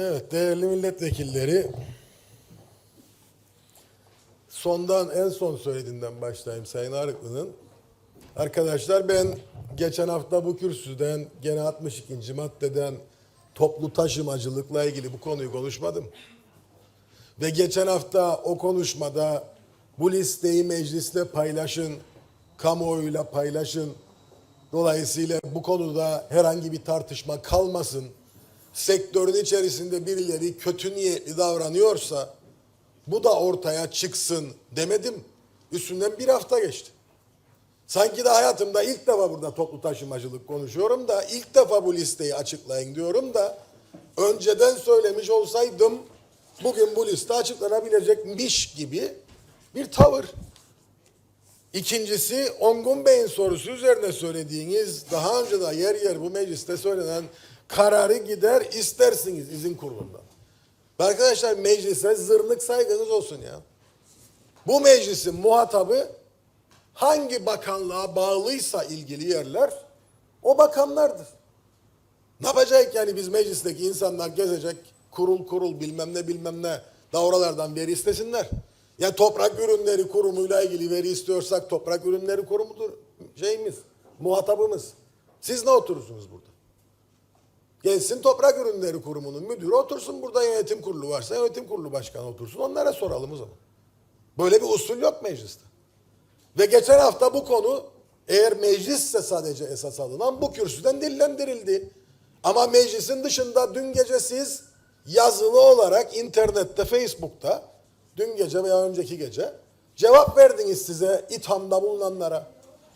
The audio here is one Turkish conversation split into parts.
Evet, değerli milletvekilleri. Sondan en son söylediğinden başlayayım Sayın Arıklı'nın. Arkadaşlar ben geçen hafta bu kürsüden gene 62. maddeden toplu taşımacılıkla ilgili bu konuyu konuşmadım. Ve geçen hafta o konuşmada bu listeyi mecliste paylaşın, kamuoyuyla paylaşın. Dolayısıyla bu konuda herhangi bir tartışma kalmasın. Sektörün içerisinde birileri kötü niyetli davranıyorsa bu da ortaya çıksın demedim. Üstünden bir hafta geçti. Sanki de hayatımda ilk defa burada toplu taşımacılık konuşuyorum da ilk defa bu listeyi açıklayın diyorum da önceden söylemiş olsaydım bugün bu liste açıklanabilecekmiş gibi bir tavır. İkincisi Ongun Bey'in sorusu üzerine söylediğiniz daha önce de yer yer bu mecliste söylenen kararı gider istersiniz izin kurulundan. Arkadaşlar meclise zırnık saygınız olsun ya. Bu meclisin muhatabı hangi bakanlığa bağlıysa ilgili yerler o bakanlardır. Ne yapacak yani biz meclisteki insanlar gezecek kurul kurul bilmem ne bilmem ne davralardan veri istesinler. Ya toprak ürünleri kurumuyla ilgili veri istiyorsak toprak ürünleri kurumudur şeyimiz, muhatabımız. Siz ne oturursunuz burada? Gelsin toprak ürünleri kurumunun müdürü otursun burada yönetim kurulu varsa yönetim kurulu başkanı otursun onlara soralım o zaman. Böyle bir usul yok mecliste. Ve geçen hafta bu konu eğer meclisse sadece esas alınan bu kürsüden dillendirildi. Ama meclisin dışında dün gece siz yazılı olarak internette, Facebook'ta dün gece veya önceki gece cevap verdiniz size ithamda bulunanlara.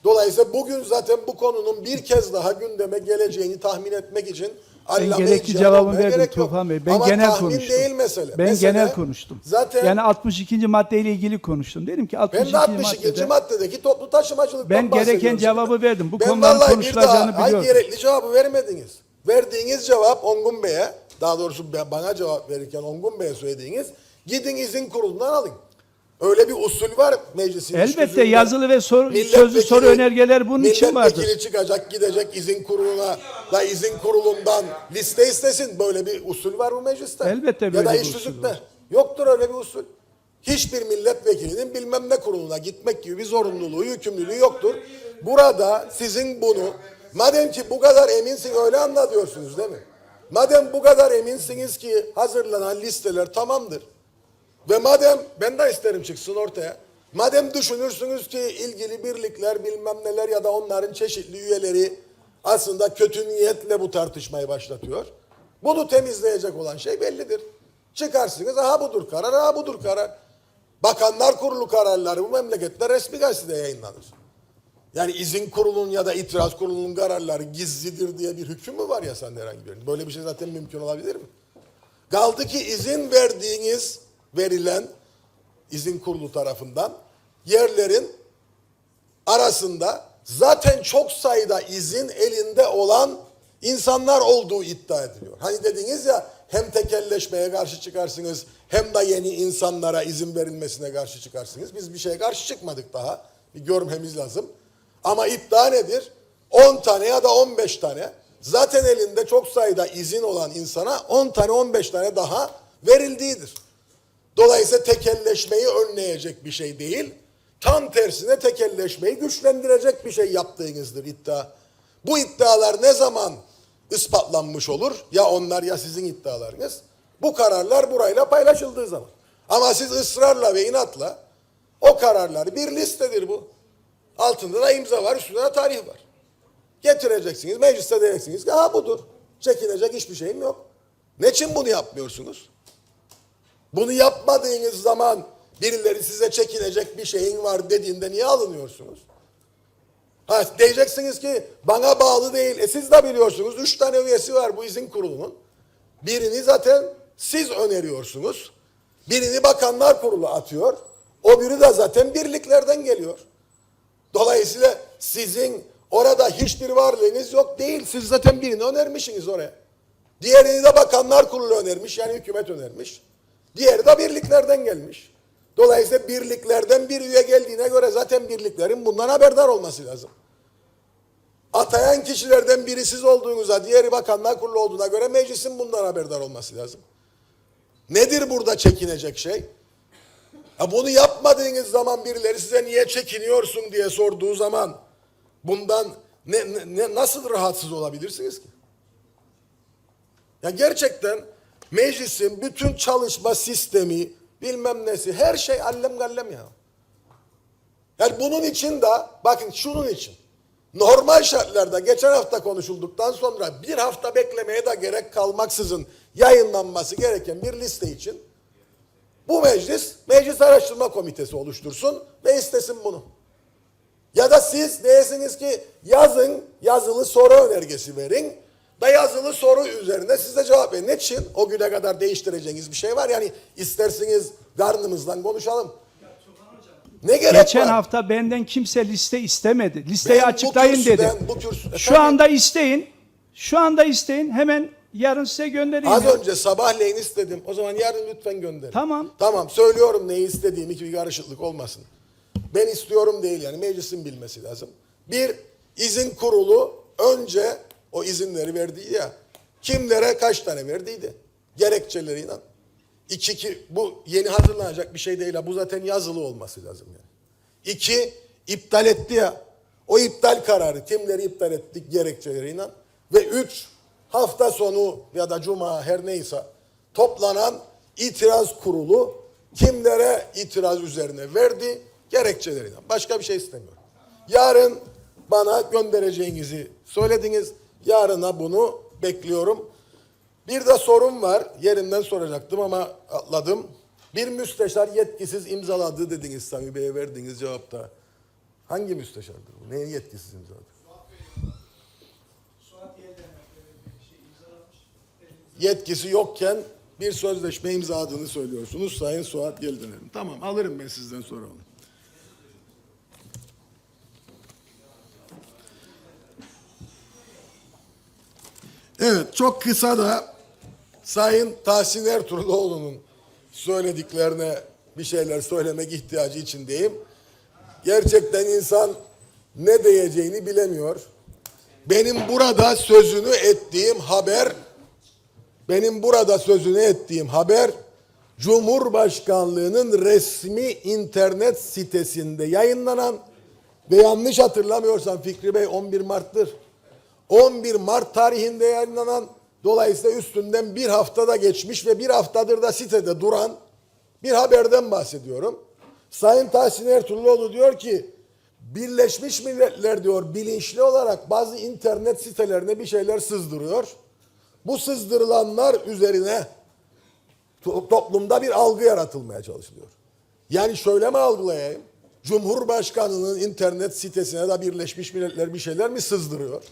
Dolayısıyla bugün zaten bu konunun bir kez daha gündeme geleceğini tahmin etmek için Ben gerekli cevap cevabı vermeye verdim gerek. Tufan Bey. Ben Ama genel konuştum. değil mesele. Ben Mesele genel konuştum. Zaten yani 62. maddeyle ilgili konuştum. Dedim ki ben 62. de 62. maddede maddedeki toplu taşımacılıktan Ben gereken cevabı şimdi. verdim. Bu ben konuların konuşulacağını biliyorum. Ay gerekli cevabı vermediniz. Verdiğiniz cevap Ongun Bey'e, daha doğrusu ben- bana cevap verirken Ongun Bey'e söylediğiniz, gidin izin kurulundan alın. Öyle bir usul var meclisin elbette yazılı ve soru, sözlü soru önergeler bunun için vardır. Milletvekili çıkacak gidecek izin kuruluna da izin kurulundan liste istesin. Böyle bir usul var bu mecliste. Elbette Ya böyle da bir usul var. Yoktur öyle bir usul. Hiçbir milletvekilinin bilmem ne kuruluna gitmek gibi bir zorunluluğu, yükümlülüğü yoktur. Burada sizin bunu, madem ki bu kadar eminsin öyle anlatıyorsunuz değil mi? Madem bu kadar eminsiniz ki hazırlanan listeler tamamdır. Ve madem ben de isterim çıksın ortaya. Madem düşünürsünüz ki ilgili birlikler bilmem neler ya da onların çeşitli üyeleri aslında kötü niyetle bu tartışmayı başlatıyor. Bunu temizleyecek olan şey bellidir. Çıkarsınız aha budur karar, aha budur karar. Bakanlar kurulu kararları bu memlekette resmi gazetede yayınlanır. Yani izin kurulunun ya da itiraz kurulunun kararları gizlidir diye bir hüküm mü var ya sende herhangi birinin? Böyle bir şey zaten mümkün olabilir mi? Kaldı ki izin verdiğiniz verilen izin kurulu tarafından yerlerin arasında zaten çok sayıda izin elinde olan insanlar olduğu iddia ediliyor. Hani dediniz ya hem tekelleşmeye karşı çıkarsınız hem de yeni insanlara izin verilmesine karşı çıkarsınız. Biz bir şeye karşı çıkmadık daha. Bir görmemiz lazım. Ama iddia nedir? 10 tane ya da 15 tane zaten elinde çok sayıda izin olan insana 10 tane 15 tane daha verildiğidir. Dolayısıyla tekelleşmeyi önleyecek bir şey değil. Tam tersine tekelleşmeyi güçlendirecek bir şey yaptığınızdır iddia. Bu iddialar ne zaman ispatlanmış olur? Ya onlar ya sizin iddialarınız. Bu kararlar burayla paylaşıldığı zaman. Ama siz ısrarla ve inatla o kararlar bir listedir bu. Altında da imza var, üstünde de tarih var. Getireceksiniz, mecliste diyeceksiniz ki ha budur. Çekinecek hiçbir şeyim yok. Ne için bunu yapmıyorsunuz? Bunu yapmadığınız zaman birileri size çekinecek bir şeyin var dediğinde niye alınıyorsunuz? Ha, diyeceksiniz ki bana bağlı değil. E siz de biliyorsunuz üç tane üyesi var bu izin kurulunun. Birini zaten siz öneriyorsunuz. Birini bakanlar kurulu atıyor. O biri de zaten birliklerden geliyor. Dolayısıyla sizin orada hiçbir varlığınız yok değil. Siz zaten birini önermişsiniz oraya. Diğerini de bakanlar kurulu önermiş yani hükümet önermiş. Diğeri de birliklerden gelmiş. Dolayısıyla birliklerden bir üye geldiğine göre zaten birliklerin bundan haberdar olması lazım. Atayan kişilerden biri siz olduğunuza, diğeri bakanlar kurulu olduğuna göre meclisin bundan haberdar olması lazım. Nedir burada çekinecek şey? Ha bunu yapmadığınız zaman birileri size niye çekiniyorsun diye sorduğu zaman bundan ne- ne- nasıl rahatsız olabilirsiniz ki? Ya gerçekten meclisin bütün çalışma sistemi bilmem nesi her şey allem gallem ya. Yani bunun için de bakın şunun için normal şartlarda geçen hafta konuşulduktan sonra bir hafta beklemeye de gerek kalmaksızın yayınlanması gereken bir liste için bu meclis meclis araştırma komitesi oluştursun ve istesin bunu. Ya da siz diyesiniz ki yazın yazılı soru önergesi verin yazılı soru üzerine siz de cevap verin. Ne için? O güne kadar değiştireceğiniz bir şey var. Yani isterseniz karnımızdan konuşalım. Ne gerek Geçen var? hafta benden kimse liste istemedi. Listeyi Ben açıklayın kürsü- dedi. bu kürsü- Şu anda isteyin. Şu anda isteyin. Hemen yarın size göndereyim. Az ya. önce sabahleyin istedim. O zaman yarın lütfen gönderin. Tamam. Tamam söylüyorum neyi istediğim hiçbir karışıklık olmasın. Ben istiyorum değil yani meclisin bilmesi lazım. Bir izin kurulu önce o izinleri verdiydi ya. Kimlere kaç tane verdiydi? Gerekçeleriyle. İki ki bu yeni hazırlanacak bir şey değil ha. Bu zaten yazılı olması lazım yani. İki iptal etti ya. O iptal kararı kimleri iptal ettik gerekçeleriyle. Ve üç hafta sonu ya da cuma her neyse toplanan itiraz kurulu kimlere itiraz üzerine verdi gerekçeleriyle. Başka bir şey istemiyorum. Yarın bana göndereceğinizi söylediniz. Yarına bunu bekliyorum. Bir de sorun var. Yerinden soracaktım ama atladım. Bir müsteşar yetkisiz imzaladı dediniz Sami Bey'e verdiğiniz cevapta. Hangi müsteşardır bu? Neye yetkisiz imzaladı? Yetkisi yokken bir sözleşme imzaladığını söylüyorsunuz Sayın Suat Yeldener'in. Tamam alırım ben sizden sonra onu. Çok kısa da Sayın Tahsin Ertuğruloğlu'nun söylediklerine bir şeyler söylemek ihtiyacı içindeyim. Gerçekten insan ne diyeceğini bilemiyor. Benim burada sözünü ettiğim haber, benim burada sözünü ettiğim haber, Cumhurbaşkanlığının resmi internet sitesinde yayınlanan ve yanlış hatırlamıyorsam Fikri Bey 11 Mart'tır. 11 Mart tarihinde yayınlanan dolayısıyla üstünden bir haftada geçmiş ve bir haftadır da sitede duran bir haberden bahsediyorum. Sayın Tahsin Ertuğruloğlu diyor ki Birleşmiş Milletler diyor bilinçli olarak bazı internet sitelerine bir şeyler sızdırıyor. Bu sızdırılanlar üzerine to- toplumda bir algı yaratılmaya çalışılıyor. Yani şöyle mi algılayayım? Cumhurbaşkanının internet sitesine de Birleşmiş Milletler bir şeyler mi sızdırıyor?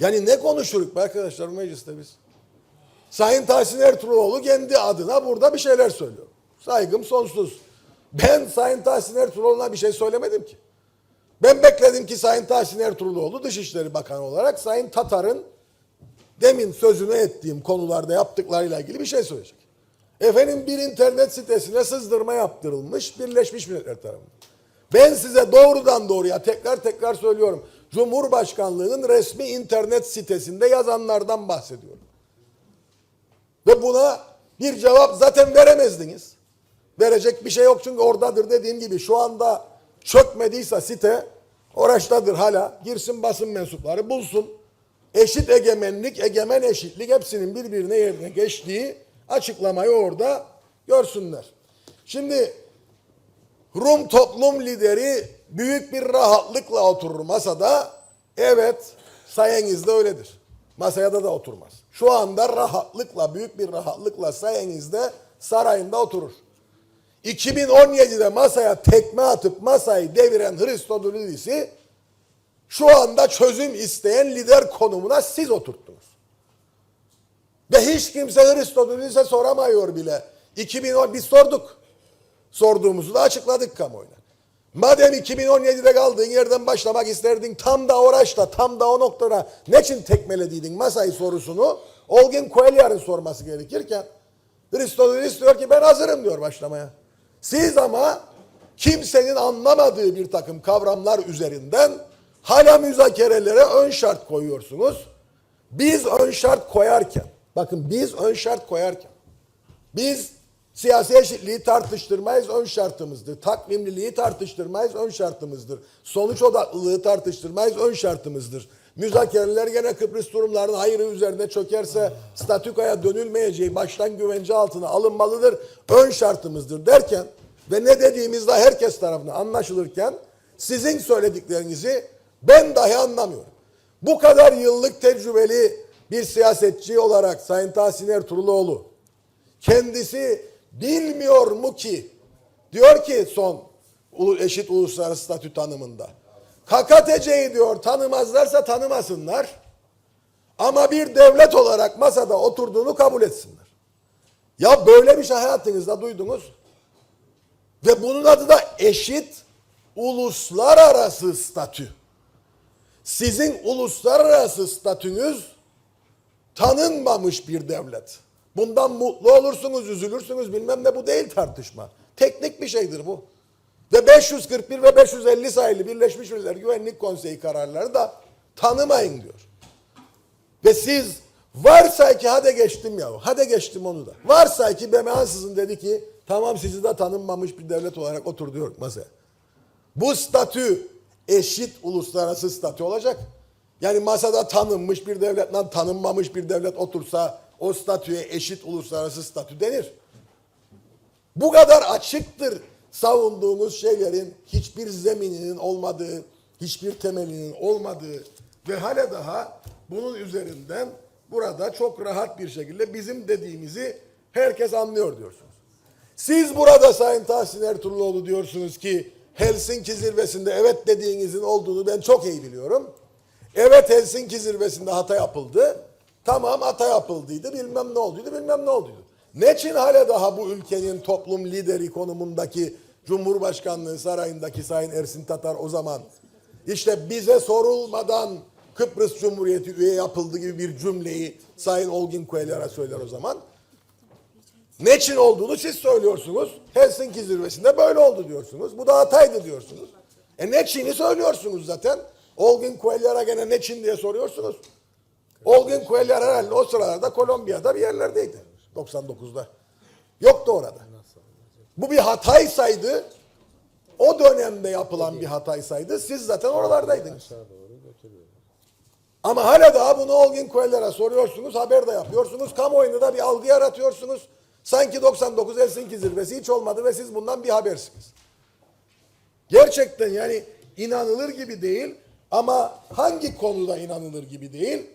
Yani ne konuşuruk be arkadaşlar mecliste biz? Sayın Tahsin Ertuğruloğlu kendi adına burada bir şeyler söylüyor. Saygım sonsuz. Ben Sayın Tahsin Ertuğruloğlu'na bir şey söylemedim ki. Ben bekledim ki Sayın Tahsin Ertuğruloğlu Dışişleri Bakanı olarak Sayın Tatar'ın demin sözünü ettiğim konularda yaptıklarıyla ilgili bir şey söyleyecek. Efendim bir internet sitesine sızdırma yaptırılmış Birleşmiş Milletler tarafından. Ben size doğrudan doğruya tekrar tekrar söylüyorum. Cumhurbaşkanlığının resmi internet sitesinde yazanlardan bahsediyorum. Ve buna bir cevap zaten veremezdiniz. Verecek bir şey yok çünkü oradadır dediğim gibi şu anda çökmediyse site oraçtadır hala. Girsin basın mensupları bulsun. Eşit egemenlik, egemen eşitlik hepsinin birbirine yerine geçtiği açıklamayı orada görsünler. Şimdi Rum toplum lideri büyük bir rahatlıkla oturur masada. Evet, sayenizde öyledir. Masaya da da oturmaz. Şu anda rahatlıkla, büyük bir rahatlıkla sayenizde sarayında oturur. 2017'de masaya tekme atıp masayı deviren Hristodoulidis'i şu anda çözüm isteyen lider konumuna siz oturttunuz. Ve hiç kimse Hristodoulidis'e soramıyor bile. 2010 biz sorduk. Sorduğumuzu da açıkladık kamuoyuna. Madem 2017'de kaldığın yerden başlamak isterdin tam da oraçta tam da o noktada ne için tekmelediydin masayı sorusunu Olgin Koelyar'ın sorması gerekirken Hristodoulidis diyor ki ben hazırım diyor başlamaya. Siz ama kimsenin anlamadığı bir takım kavramlar üzerinden hala müzakerelere ön şart koyuyorsunuz. Biz ön şart koyarken bakın biz ön şart koyarken Biz siyasi eşitliği tartıştırmayız ön şartımızdır. Takvimliliği tartıştırmayız ön şartımızdır. Sonuç odaklılığı tartıştırmayız ön şartımızdır. Müzakereler gene Kıbrıs durumlarının hayırı üzerine çökerse statükoya dönülmeyeceği baştan güvence altına alınmalıdır. Ön şartımızdır derken ve ne dediğimizde herkes tarafından anlaşılırken sizin söylediklerinizi ben dahi anlamıyorum. Bu kadar yıllık tecrübeli bir siyasetçi olarak Sayın Tahsin Ertuğruloğlu kendisi bilmiyor mu ki diyor ki son eşit uluslararası statü tanımında KKTC'yi diyor tanımazlarsa tanımasınlar ama bir devlet olarak masada oturduğunu kabul etsinler. Ya böyle bir şey hayatınızda duydunuz ve bunun adı da eşit uluslararası statü. Sizin uluslararası statünüz tanınmamış bir devlet. Bundan mutlu olursunuz, üzülürsünüz bilmem ne bu değil tartışma. Teknik bir şeydir bu. Ve 541 ve 550 sayılı Birleşmiş Milletler Güvenlik Konseyi kararları da tanımayın diyor. Ve siz varsa ki hadi geçtim ya hadi geçtim onu da. Varsa ki BM ansızın dedi ki tamam sizi de tanınmamış bir devlet olarak otur diyor masaya. Bu statü eşit uluslararası statü olacak. Yani masada tanınmış bir devletle tanınmamış bir devlet otursa o statüye eşit uluslararası statü denir. Bu kadar açıktır savunduğumuz şeylerin hiçbir zemininin olmadığı, hiçbir temelinin olmadığı ve hala daha bunun üzerinden burada çok rahat bir şekilde bizim dediğimizi herkes anlıyor diyorsunuz. Siz burada Sayın Tahsin Ertuğruloğlu diyorsunuz ki Helsinki zirvesinde evet dediğinizin olduğunu ben çok iyi biliyorum. Evet Helsinki zirvesinde hata yapıldı. Tamam hata yapıldıydı bilmem ne olduydu bilmem ne olduydu. Ne için hala daha bu ülkenin toplum lideri konumundaki Cumhurbaşkanlığı sarayındaki Sayın Ersin Tatar o zaman işte bize sorulmadan Kıbrıs Cumhuriyeti üye yapıldı gibi bir cümleyi Sayın Olgin Koylar'a söyler o zaman. Ne için olduğunu siz söylüyorsunuz. Helsinki zirvesinde böyle oldu diyorsunuz. Bu da hataydı diyorsunuz. E ne Çin'i söylüyorsunuz zaten. Olgin Coelho'ya gene ne Çin diye soruyorsunuz. Olgin Coelho herhalde o sıralarda Kolombiya'da bir yerlerdeydi. 99'da. Yoktu orada. Bu bir hataysaydı o dönemde yapılan bir hataysaydı siz zaten oralardaydınız. Ama hala daha bunu Olgin Coelho'ya soruyorsunuz, haber de yapıyorsunuz. Kamuoyunda da bir algı yaratıyorsunuz. Sanki 99 Helsinki zirvesi hiç olmadı ve siz bundan bir habersiniz. Gerçekten yani inanılır gibi değil ama hangi konuda inanılır gibi değil?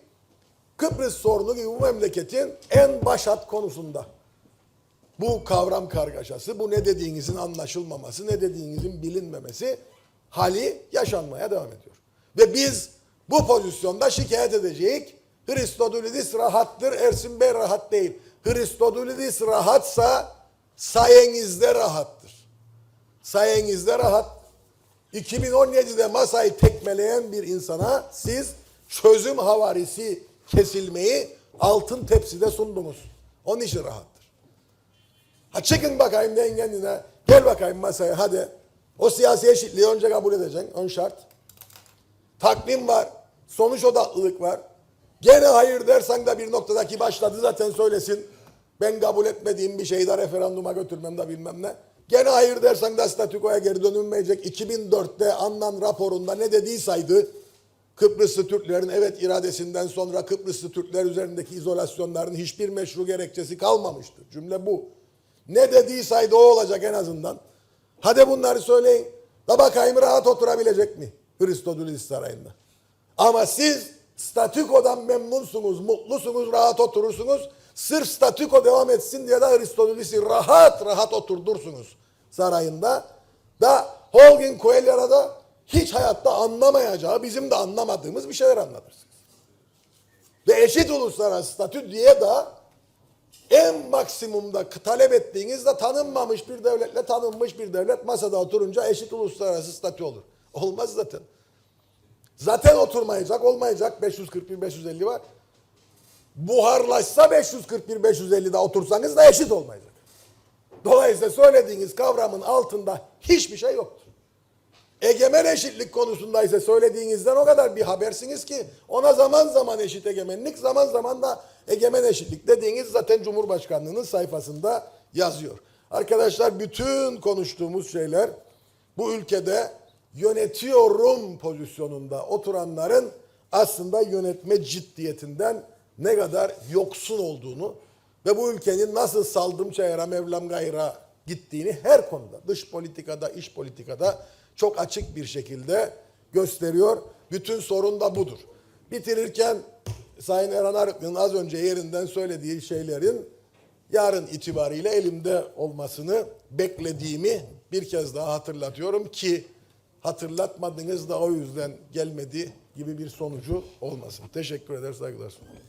Kıbrıs sorunu gibi bu memleketin en başat konusunda. Bu kavram kargaşası, bu ne dediğinizin anlaşılmaması, ne dediğinizin bilinmemesi hali yaşanmaya devam ediyor. Ve biz bu pozisyonda şikayet edeceğiz. Hristodulidis rahattır, Ersin Bey rahat değil. Hristodulidis rahatsa sayenizde rahattır. Sayenizde rahat. 2017'de masayı tekmeleyen bir insana siz çözüm havarisi kesilmeyi altın tepside sundunuz. Onun için rahattır. Ha çıkın bakayım den kendine. Gel bakayım masaya hadi. O siyasi eşitliği önce kabul edeceksin. Ön şart. Takvim var. Sonuç odaklılık var. Gene hayır dersen de bir noktadaki başladı zaten söylesin. Ben kabul etmediğim bir şeyi de referanduma götürmem de bilmem ne. Gene hayır dersen de statükoya geri dönülmeyecek. 2004'te Annan raporunda ne dediyseydi Kıbrıslı Türklerin evet iradesinden sonra Kıbrıslı Türkler üzerindeki izolasyonların hiçbir meşru gerekçesi kalmamıştır. Cümle bu. Ne dediyseydi o olacak en azından. Hadi bunları söyleyin. Da bakayım rahat oturabilecek mi Hristodulis Sarayı'nda? Ama siz statükodan memnunsunuz, mutlusunuz, rahat oturursunuz. Sırf statüko devam etsin diye de Aristoteles'i rahat rahat oturdursunuz sarayında. Da Holgin Coelho'ya da hiç hayatta anlamayacağı, bizim de anlamadığımız bir şeyler anlatırsınız. Ve eşit uluslararası statü diye de en maksimumda talep ettiğinizde tanınmamış bir devletle tanınmış bir devlet masada oturunca eşit uluslararası statü olur. Olmaz zaten. Zaten oturmayacak, olmayacak 541-550 var. Buharlaşsa 541-550'de otursanız da eşit olmayacak. Dolayısıyla söylediğiniz kavramın altında hiçbir şey yoktur. Egemen eşitlik konusunda ise söylediğinizden o kadar bir habersiniz ki ona zaman zaman eşit egemenlik zaman zaman da egemen eşitlik dediğiniz zaten Cumhurbaşkanlığının sayfasında yazıyor. Arkadaşlar bütün konuştuğumuz şeyler bu ülkede yönetiyorum pozisyonunda oturanların aslında yönetme ciddiyetinden ne kadar yoksun olduğunu ve bu ülkenin nasıl saldım çayıra mevlam gayra gittiğini her konuda dış politikada iş politikada çok açık bir şekilde gösteriyor. Bütün sorun da budur. Bitirirken Sayın Erhan Arıklı'nın az önce yerinden söylediği şeylerin yarın itibariyle elimde olmasını beklediğimi bir kez daha hatırlatıyorum ki hatırlatmadınız da o yüzden gelmedi gibi bir sonucu olmasın. Teşekkür eder saygılar sunuyorum.